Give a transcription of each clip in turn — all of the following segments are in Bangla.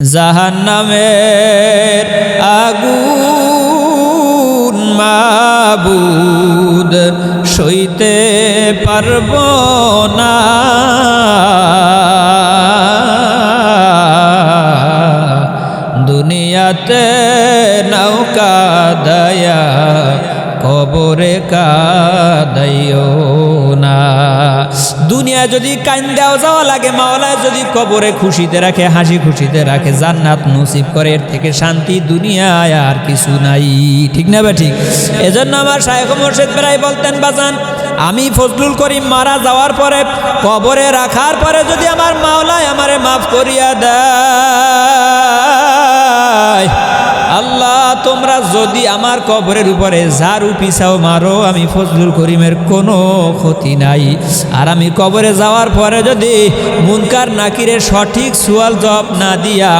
জাহান্নামের আগুন মাবুদ সইতে পারব না। দুনিয়াতে নৌকা দয়া কবরে কাদাইও না। দুনিয়া যদি কান্দাও যাওয়া লাগে মাওলা যদি কবরে খুশিতে রাখে, হাসি খুশিতে রাখে, জান্নাত নসিব করে, এর থেকে শান্তি দুনিয়ায় আর কিছু নাই। ঠিক না বা ঠিক? এজন্য আমার শায়েখ মোর্শেদ বেড়াই বলতেন, বাজান, আমি ফজলুল করিম মারা যাওয়ার পরে, কবরে রাখার পরে যদি আমার মাওলায় আমারে মাফ করিয়া দেয় তোমরা যদি আমার কবরের উপরে ঝাড়ু পিছাও মারো, আমি ফজলুল করিমের কোনো ক্ষতি নাই। আর আমি কবরে যাওয়ার পরে যদি মুনকার নাকিরে সঠিক সুয়াল জব না দিয়া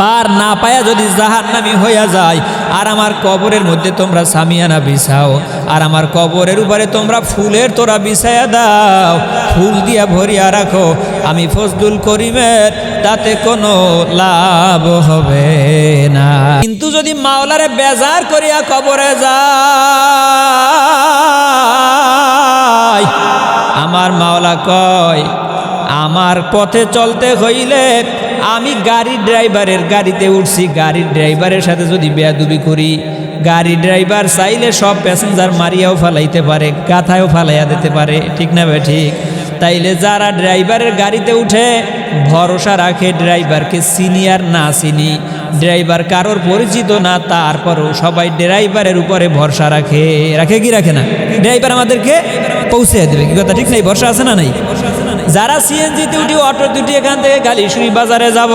পার না পায়া যদি জাহার নামি হইয়া যায়, আর আমার কবরের মধ্যে তোমরা সামিয়ানা বিছাও, আর আমার কবরের উপরে তোমরা ফুলের তোরা বিছাইয়া দাও, ফুল দিয়া ভরিয়া রাখো, আমি ফজলুল করিমের তাতে কোনো লাভ হবে না। কিন্তু যদি মাওলারে বেজার করিয়া কবরে যায়, আমার মাওলা কয় আমার পথে চলতে হইলে আমি গাড়ির ড্রাইভারের গাড়িতে উঠছি। গাড়ির ড্রাইভারের সাথে যদি বেয়াদুবি করি, গাড়ি ড্রাইভার চাইলে সব প্যাসেঞ্জার মারিয়াও ফালাইতে পারে, গাথায়ও ফালাইয়া দিতে পারে। ঠিক না ভাই, ঠিক? তাইলে যারা ড্রাইভারের গাড়িতে উঠে, ভরসা রাখে ড্রাইভারকে সিনিয়র না চিনি। ড্রাইভার কারোর পরিচিত না, তারপরও সবাই ড্রাইভারের উপরে ভরসা রাখে। রাখে কি রাখে না? ড্রাইভার আমাদেরকে পৌঁছে দেবে, কি কথা? ঠিক নাই? ভরসা আছে না নাই? যারা সিএনজিতে উঠি, অটো উঠি এখান থেকে কালীশুরি বাজারে যাব।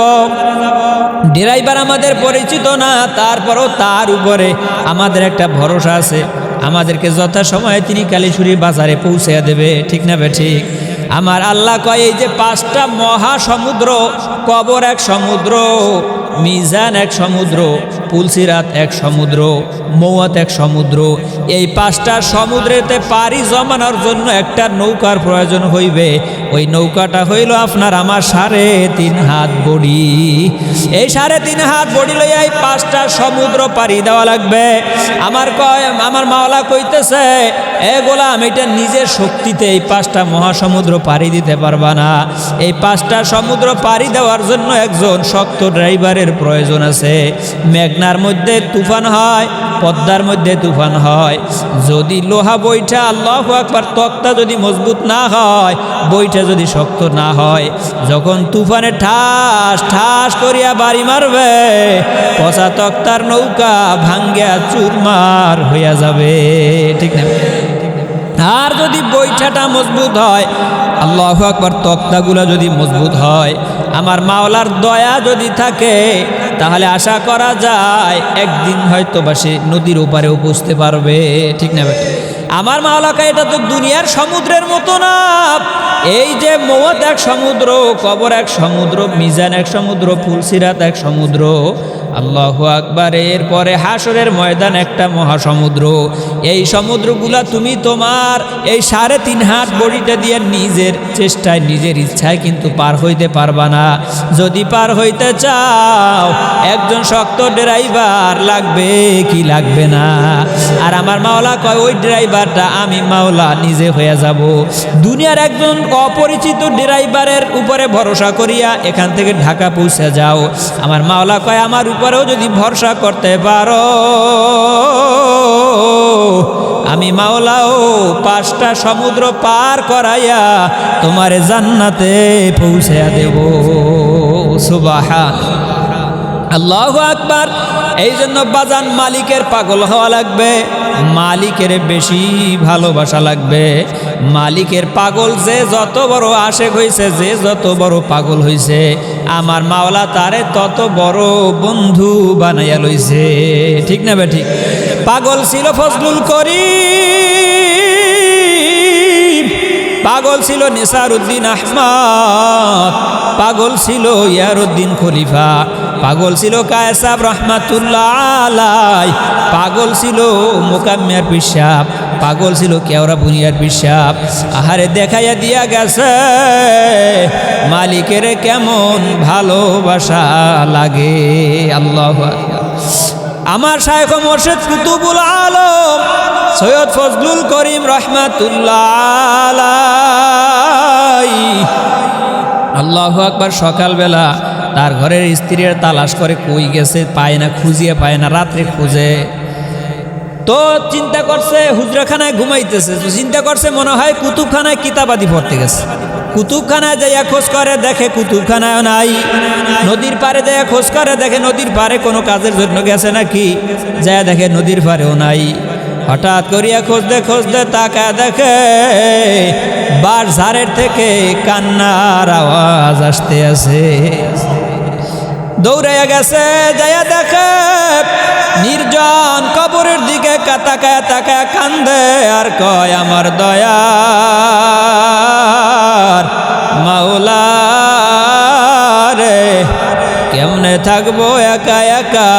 ড্রাইভার আমাদের পরিচিত না, তারপরও তার উপরে আমাদের একটা ভরসা আছে। আমাদেরকে যথাসময়ে তিনি কালীশুরি বাজারে পৌঁছে দেবে, ঠিক না বে ঠিক? আমার আল্লাহ কয়, এই যে পাঁচটা মহাসমুদ্র, কবর এক সমুদ্র, মিজান এক সমুদ্র, পুলসিরাত এক সমুদ্র, মৌয়াত এক সমুদ্র, এই পাঁচটা সমুদ্রেতে পাড়ি জমানোর জন্য একটা নৌকার প্রয়োজন হইবে। ওই নৌকাটা হইল আপনার আমার সাড়ে তিন হাত বড়ি। এই সাড়ে তিন হাত বড়ি লইয়া এই পাঁচটা সমুদ্র পাড়ি দেওয়া লাগবে। আমার কয়, আমার মাওলা কইতেছে, এ গোলাম, এটা নিজের শক্তিতে এই পাঁচটা মহাসমুদ্র পাড়ি দিতে পারবা না। এই পাঁচটা সমুদ্র পাড়ি দেওয়ার জন্য একজন শক্ত ড্রাইভারের প্রয়োজন আছে। মেঘনার মধ্যে তুফান হয় পদ্মার মধ্যে তুফান হয়। যদি লোহা বইটা আল্লাহ একবার তক্তা যদি মজবুত না হয়, বইটা যদি শক্ত না হয়, যখন তুফানে ঠাস ঠাস করিয়া বাড়ি মারবে, পচা তক্তার নৌকা ভাঙ্গিয়া চুরমার হইয়া যাবে। ঠিক না? আর যদি বৈঠাটা মজবুত হয়, আল্লাহ আকবর তক্তাগুলো যদি মজবুত হয়, আমার মাওলার দয়া যদি থাকে তাহলে আশা করা যায় একদিন হয়তো বা সে নদীর ওপারেও বসতে পারবে ঠিক না বেটা? আমার মাওলাকা এটা তো দুনিয়ার সমুদ্রের মতো না এই যে মৌত এক সমুদ্র, কবর এক সমুদ্র, মিজান এক সমুদ্র, ফুলসিরাত এক সমুদ্র আল্লাহ আকবার, এরপরে হাসরের ময়দান একটা মহাসমুদ্র। এই সমুদ্রগুলা তুমি তোমার এই সাড়ে তিন হাত বড়িটা দিয়ে নিজের চেষ্টায়, নিজের ইচ্ছায় কিন্তু পার হইতে পারবা না। যদি পার হইতে চাও, একজন শক্ত ড্রাইভার লাগবে কি লাগবে না? আর আমার মাওলা কয়, ওই ড্রাইভারটা আমি মাওলা নিজে হয়ে যাব। দুনিয়ার একজন অপরিচিত ড্রাইভারের উপরে ভরসা করিয়া এখান থেকে ঢাকা পৌঁছে যাও। আমার মাওলা কয়, আমার উপরেও যদি ভরসা করতে পারো, আমি মাওলাও পাঁচটা সমুদ্র পার করাইয়া তোমার জান্নাতে পৌঁছে দেব। সুবাহা আল্লাহ আকবার। এই জন্য বাজান মালিকের পাগল হওয়া লাগবে, মালিকের বেশি ভালোবাসা লাগবে। মালিকের পাগল যে যত বড় আশেক হয়েছে যে যত বড় পাগল হয়েছে আমার মাওলা তারে তত বড় বন্ধু বানাইয়া লইছে। ঠিক না ঠিক? পাগল ছিল ফজলুল করি পাগল ছিল নিসার উদ্দিন আহমদ, পাগল ছিল ইয়ারুদ্দিন খলিফা পাগল ছিল কায়সাব রহমাতুল্লাহ আলাই পাগল ছিল মোকাম্মের পিসাব পাগল ছিল কেওরা বুনিয়ার বিশ্বাপ আহারে দেখাইয়া দিয়া গেছে, মালিকের কেমন ভালোবাসা লাগে। আল্লাহ আমার শায়খ মোর্শেদ কুতুবুল আলম, সৈয়দ ফজলুল করিম রহমাতুল্লাহ আল্লাহ আকবার সকালবেলা তার ঘরের স্ত্রীর তালাশ করে কই গেছে, পায় না, খুঁজিয়ে পায় না, রাত্রে খুঁজে। তো চিন্তা করছে, হুজরাখানায় ঘুমাইতেছে। তো চিন্তা করছে, মনে হয় কুতুবখানায় কিতাবাদি পড়তে গেছে। কুতুবখানায় যাইয়া খোঁজ করে, দেখে কুতুবখানায় নাই। নদীর পাড়ে যাইয়া খোঁজ করে, দেখে নদীর পাড়ে কোনো কাজের জন্য গেছে নাকি? যায় দেখে নদীর পাড়েও নাই। হঠাৎ করিয়া খুঁজতে খুঁজতে তাকা দেখে বার ঝাড়ের থেকে কান্নার আওয়াজ আসতে আছে। দৌড়াইয়া গেছে, যাইয়া দেখে নির্জন কবরের দিকে তাকায় তাকায় কান্দে, আর কয়, আমার দয়ার মাওলা রে, কেমনে থাকব একা একা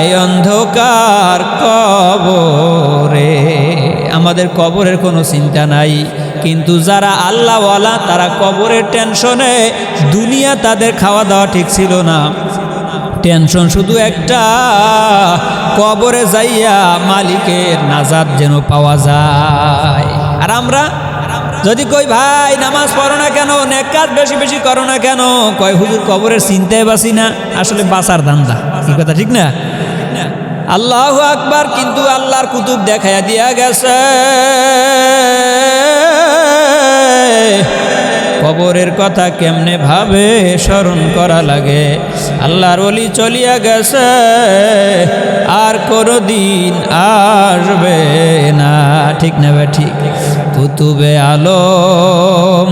এই অন্ধকার কবরে? আমাদের কবরের কোনো চিন্তা নাই। কিন্তু যারা আল্লাহওয়ালা, তারা কবরের টেনশনে, দুনিয়া তাদের খাওয়া দাওয়া ঠিক ছিল না। টেনশন শুধু একটা, কবরে যাইয়া মালিকের নাজাদ যেন পাওয়া যায়। আর আমরা, যদি কই, ভাই, নামাজ পড়ো না কেন? নেকাত বেশি বেশি করো না কেন? কয়, হুজুর, কবরের চিন্তায় বাসি না। আসলে বাসার ধান্দা। কি কথা ঠিক না? আল্লাহ আকবার, কিন্তু আল্লাহর কুতুব দেখাইয়া দিয়া গেছে। কবরের কথা কেমনে ভাবে স্মরণ করা লাগে? আল্লাহর অলি চলিয়া গেছে, আর কোনো দিন আসবে না। ঠিক না ঠিক? কুতুবে আলম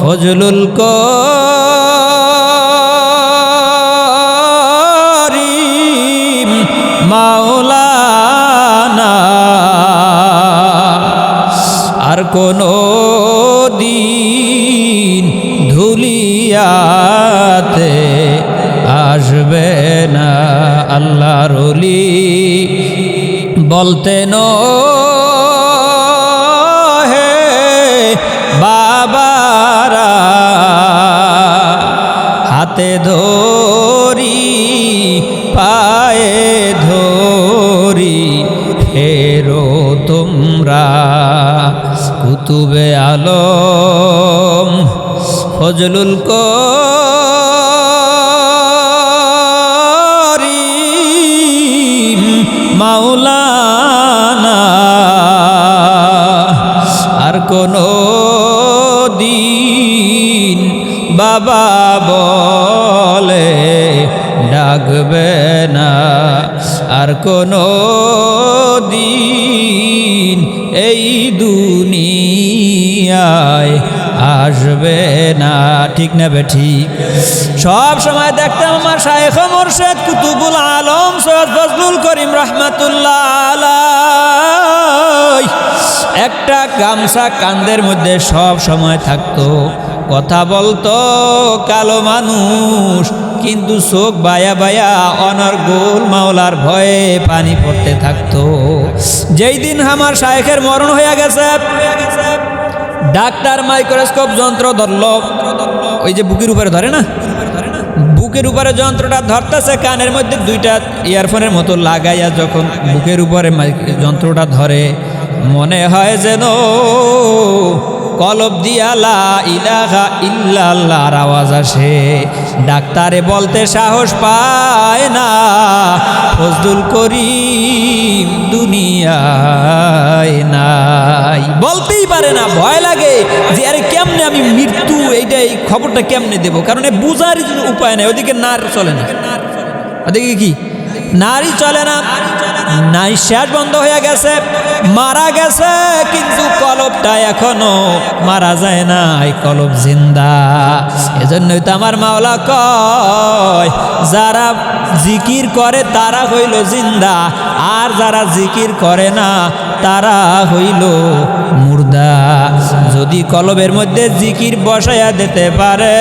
ফজলুল করিম কোনো দিন ধুলিয়াতে আসবে না আল্লাহ রলি বলতেন হে বাবারা, হাতে ধরি, পায়ে ধরি, ফেরো তোমরা। কুতুবে আলম ফজলুল করিম মাওলানা। আর কোনো দিন বাবা বলে ডাকবে না। আর কোনো দিন এই দুনিয়ায় আসবে না, ঠিক না বে ঠিক? সব সময় দেখতাম আমার শায়েখ মোরশেদ কুতুবুল আলম সৈয়দ ফজলুল করিম রহমাতুল্লাহ একটা গামছা কান্দের মধ্যে সব সময় থাকতো। কথা বলতো কালো মানুষ, কিন্তু চোখ বায়া বায়া অনর্গোল মাওলার ভয়ে পানি পড়তে থাকতো। যেই দিন আমার শায়েখের মরণ হয়ে গেছে ডাক্তার মাইক্রোস্কোপ যন্ত্র ধরল। ওই যে বুকের উপরে ধরে না? বুকের উপরে যন্ত্রটা ধরতেছে, কানের মধ্যে দুইটা ইয়ারফোনের মতো লাগাইয়া যখন বুকের উপরে যন্ত্রটা ধরে, মনে হয় যেন কলব দিয়ালা ইলাহা ইল্লাল্লাহর আওয়াজ আসে। ডাক্তারে বলতে সাহস পায় না। ফজলুল করিম দুনিয়ায় নাই। বলতেই পারে না, ভয় লাগে যে, আরে কেমনে আমি মৃত্যু, এইটা এই খবরটা কেমনে দেব? কারণ কোনো উপায় নাই, ওদিকে নার চলে না। ওদিকে কি? নারী চলে না। নাই শেষ বন্ধ হয়ে গেছে, মারা গেছে, কিন্তু কলবটা এখনও মারা যায় না এই কলব জিন্দা। এজন্যই তো আমার মাওলা কয়, যারা জিকির করে তারা হইল জিন্দা, আর যারা জিকির করে না তারা হইল মুর্দা। যদি কলবের মধ্যে জিকির বসায়া দিতে পারে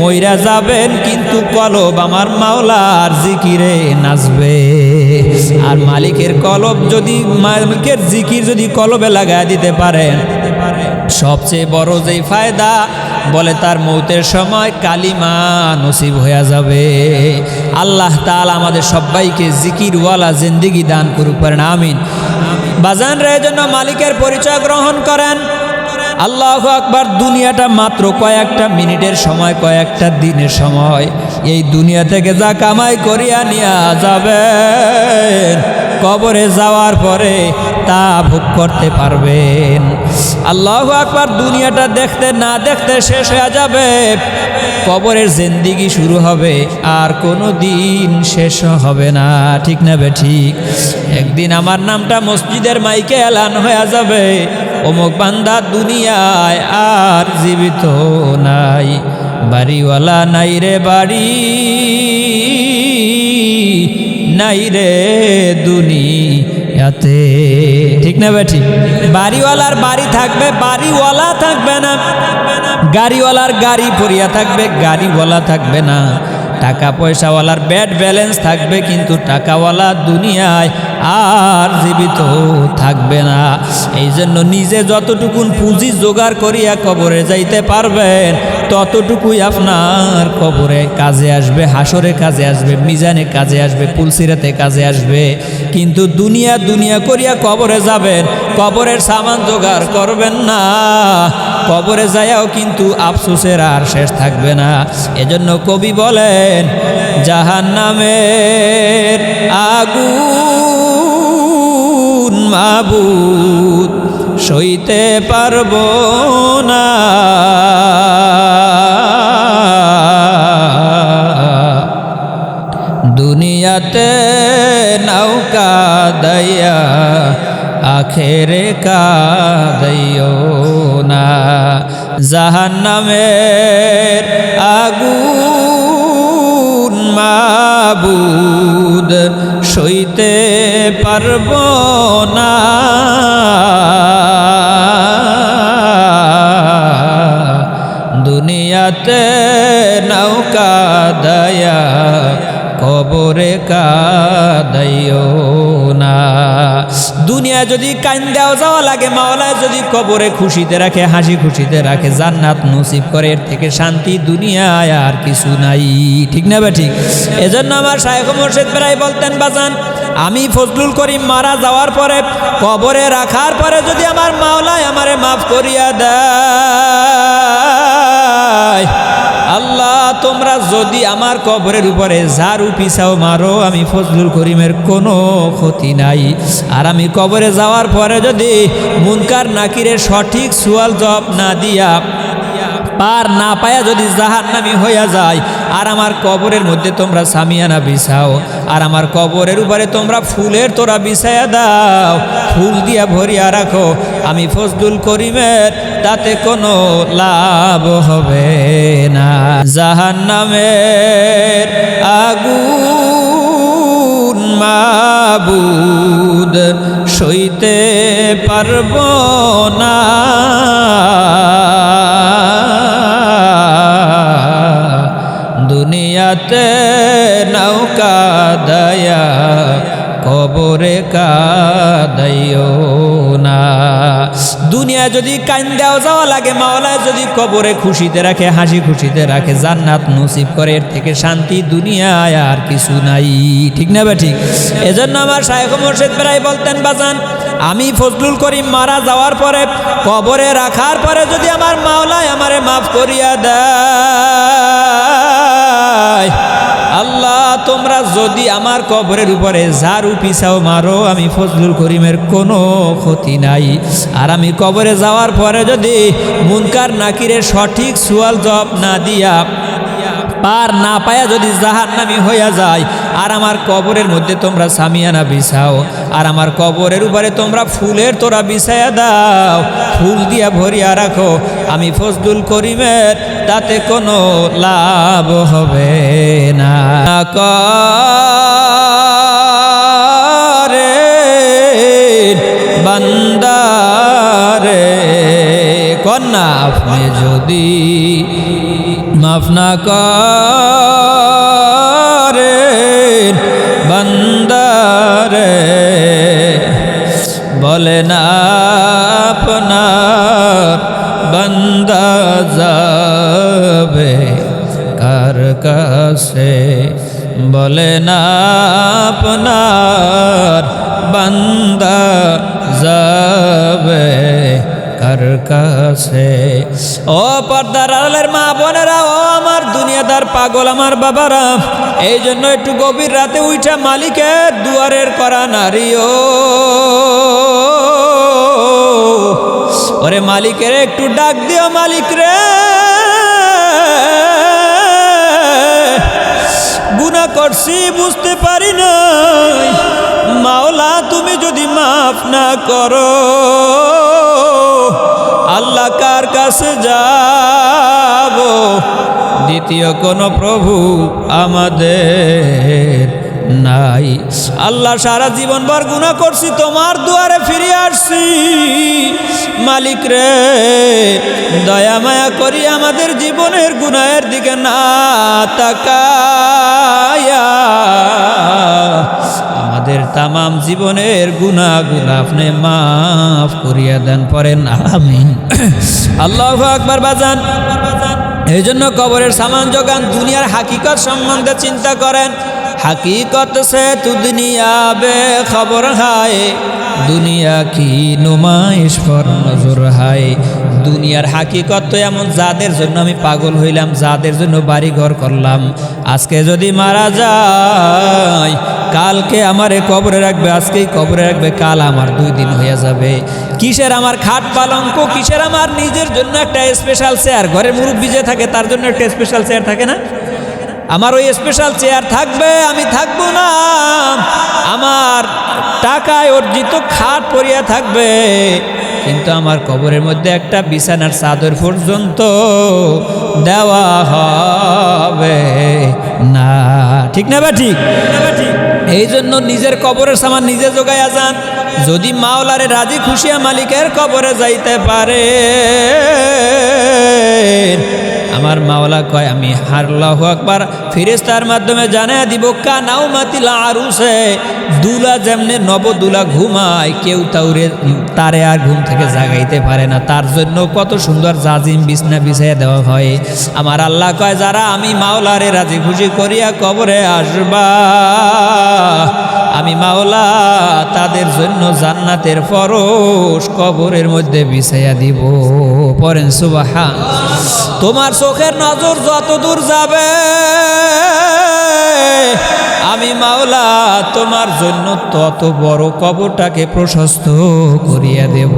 মইরা যাবেন, কিন্তু কলব আমার মাওলার জিকিরে নাচবে। আর মালিকের কলব যদি, মালিকের জিকির যদি কলবে লাগায় দিতে পারেন। সবচেয়ে বড় যেই ফায়দা, বলে তার মৌতের সময় কালিমা নসিব হয়ে যাবে। আল্লাহ তাল আমাদের সবাইকে জিকিরওয়ালা জিন্দিগি দান করুক পারেন আমিন। বাজান রে জন্য মালিকের পরিচয় গ্রহণ করেন। আল্লাহ আকবার দুনিয়াটা মাত্র কয়েকটা মিনিটের সময়, কয়েকটা দিনের সময়। এই দুনিয়া থেকে যা কামাই করিয়া নিয়া যাবেন, কবরে যাওয়ার পরে তা ভোগ করতে পারবেন। আল্লাহ আকবার দুনিয়াটা দেখতে না দেখতে শেষ হয়ে যাবে। কবরের জিন্দিগি শুরু হবে, আর কোনো দিন শেষ হবে না। ঠিক না বে ঠিক? একদিন আমার নামটা মসজিদের মাইকে এলান হয়ে যাবে। অমুক বান্দা দুনিয়ায় আর জীবিত নাই, বাড়িওয়ালা নাই রে বাড়ি, নাই রে দুনিয়াতে। ঠিক না বেঠি? বাড়িওয়ালার বাড়ি থাকবে, বাড়িওয়ালা থাকবে না। গাড়িওয়ালার গাড়ি পরিয়া থাকবে, গাড়িওয়ালা থাকবে না। টাকা পয়সাওয়ালার ব্যাড ব্যালেন্স থাকবে কিন্তু টাকাওয়ালা দুনিয়ায় আর জীবিত থাকবে না। এই জন্য নিজে যতটুকুন পুঁজি জোগাড় করিয়া কবরে যাইতে পারবেন, ততটুকুই আপনার কবরে কাজে আসবে, হাসরে কাজে আসবে, মিজানে কাজে আসবে, পুলসিরাতে কাজে আসবে। কিন্তু দুনিয়া দুনিয়া করিয়া কবরে যাবেন, কবরের সামান জোগাড় করবেন না। কবরে যায়াও কিন্তু আফসোসের আর শেষ থাকবে না। এজন্য কবি বলেন জাহান নামের আগুন মাবুদ, সইতে পারব না। দুনিয়াতে নৌকা দয়া আখেরে কাদইও না। জাহান্নামের আগুন মাবুদ সইতে পারব না। দুনিয়াতে নৌকা দয়া কবরে কাদাইও দুনিয়া যদি কান্দাও যাওয়া লাগে, মাওলায় যদি কবরে খুশিতে রাখে, হাসি খুশিতে রাখে, জান্নাত নসিব করে, এর থেকে শান্তি দুনিয়ায় আর কিছু নাই। ঠিক না বা ঠিক? এজন্য আমার শায়েখ মোর্শেদ প্রায় বলতেন, বাজান, আমি ফজলুল করিম মারা যাওয়ার পরে, কবরে রাখার পরে যদি আমার মাওলায় আমারে মাফ করিয়া দেয় তোমরা যদি আমার কবরের উপরে ঝাড়ু পিছাও মারো, আমি ফজলুল করিমের কোনো ক্ষতি নাই। আর আমি কবরে যাওয়ার পরে যদি মুনকার নাকিরের সঠিক সুয়াল জবাব না দিয়া পার না পায়া যদি জাহান নামি হইয়া যায়, আর আমার কবরের মধ্যে তোমরা সামিয়ানা বিছাও, আর আমার কবরের উপরে তোমরা ফুলের তোরা বিছাইয়া দাও, ফুল দিয়া ভরিয়া রাখো, আমি ফজলুল করিমের তাতে কোনো লাভ হবে না। জাহান নামের আগুন মাবুদ সইতে পারব না। দুনিয়াতে নৌকা দয়া, কবরে কাদাইও না। দুনিয়া যদি কান্দাও যাওয়া লাগে, মাওলায় যদি কবরে খুশিতে রাখে, হাসি খুশিতে রাখে, জান্নাত নসিব করে, এর থেকে শান্তি দুনিয়ায় আর কিছু নাই। ঠিক না বা ঠিক? এজন্য আমার শায়েখ মোর্শেদ প্রায় বলতেন, বাজান, আমি ফজলুল করিম মারা যাওয়ার পরে, কবরে রাখার পরে যদি আমার মাওলায় আমারে মাফ করিয়া দেয় তোমরা যদি আমার কবরের উপরে ঝাড়ু পিছাও মারো, আমি ফজলুল করিমের কোনো ক্ষতি নাই। আর আমি কবরে যাওয়ার পরে যদি মুনকার নাকিরে সঠিক সুয়াল জব না দিয়া পার না পায়া যদি জাহান নামি হইয়া যায়, আর আমার কবরের মধ্যে তোমরা সামিয়ানা বিছাও, আর আমার কবরের উপরে তোমরা ফুলের তোরা বিছাইয়া দাও, ফুল দিয়া ভরিয়া রাখো, আমি ফজলুল করিমের তাতে কোনো লাভ হবে না। করে বান্দা না আপনি যদি মাফ না করেন বান্দারে, বলে না আপনার বান্দা যাবে কার কাছে? বলে না আপনার বান্দা যাবে কার কাছে? ও পর্দার আড়ালের মা বোনেরা, ও আমার দুনিয়াদার পাগল আমার বাবারা এই জন্য একটু গভীর রাতে উঠা মালিকের দুয়ারের করা নারীও। ওরে মালিকের একটু ডাক দিও মালিক রে। গুণা করছি, বুঝতে পারি না মাওলা, তুমি যদি মাফ না করো। কার কাছে যাব। দ্বিতীয় কোন প্রভু আমাদের নাই। আল্লাহ সারা জীবন ভর গুণা করছি, তোমার দুয়ারে ফিরে আসছি। মালিক রে, দয়া মায়া করি আমাদের জীবনের গুনাহের দিকে না তাকায়া। আমাদের তামাম জীবনের গুণা আপনি মাফ করিয়া দেন পরেন আমিন। আল্লাহ আকবার, বাজান। এই জন্য কবরের সামান যোগান দুনিয়ার হাকিকত সম্বন্ধে চিন্তা করেন। হাকিকত সে তু দুনিয়া বে খবর হায়। দুনিয়া কি নুমাইশ পর নজর হায়। দুনিয়ার হাকিকত তো এমন যাদের জন্য আমি পাগল হইলাম, যাদের জন্য বাড়ি ঘর করলাম। আজকে যদি মারা যায়, কালকে আমারে কবরে রাখবে, আজকেই কবরে রাখবে, কাল আমার দুই দিন হয়ে যাবে। কিসের আমার খাট পালঙ্ক? কিসের আমার নিজের জন্য একটা স্পেশাল চেয়ার ঘরের মুরব্বী যে থাকে, তার জন্য একটা স্পেশাল চেয়ার থাকে না? আমার ওই স্পেশাল চেয়ার থাকবে, আমি থাকব না। আমার টাকায় অর্জিত খাট পরিয়া থাকবে। কিন্তু আমার কবরের মধ্যে একটা বিছানার চাদর পর্যন্ত দেওয়া হবে না। ঠিক না বা ঠিক? এই জন্য নিজের কবরের সামান নিজে জোগাইয়া যান। যদি মাওলারে রাজি খুশিয়া মালিকের কবরে যাইতে পারে আমার মাওলা কয়, আমি হারলাহ আকবার। ফিরেস্তার মাধ্যমে জানাই দিব কানাও মাতিলা আরুসে, দুলা যেমনে নবদুলা ঘুমায়, কেউ তাউরে তারে আর ঘুম থেকে জাগাইতে পারে না। তার জন্য কত সুন্দর জাজিম বিছনা বিছাইয়া দেওয়া হয়। আমার আল্লাহ কয়, যারা আমি মাওলারে রাজি খুশি করিয়া কবরে আসবা, আমি মাওলা তাদের জন্য জান্নাতের ফরস কবরের মধ্যে বিছাইয়া দিব। পরেন সুবাহা তোমার চোখের নজর যত দূর যাবে, আমি মাওলা তোমার জন্য তত বড় কবরটাকে প্রশস্ত করিয়া দেব।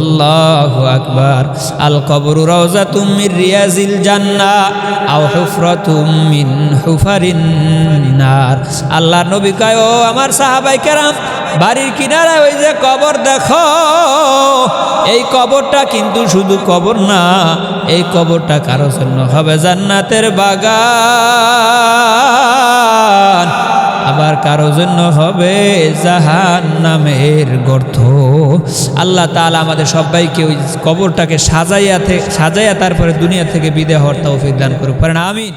আল্লাহ আকবার। আল কবর রওজা তুমির রিয়াজিল জান্না আও হুফরাতুম মিন হুফারিন আল্লাহ নবী কয় আমার সাহাবাই কেরাম বাড়ির কিনারায় ওই যে কবর দেখো, এই কবরটা কিন্তু শুধু কবর না, এই কবরটা কারও জন্য হবে জান্নাতের বাগান। আবার কারও জন্য হবে জাহান নামের গর্ত। আল্লাহ তাআলা আমাদের সবাইকে ওই কবরটাকে সাজাইয়া সাজাইয়া তারপরে দুনিয়া থেকে বিদায় হওয়ার তৌফিক দান করুক। পারেন, আমিন।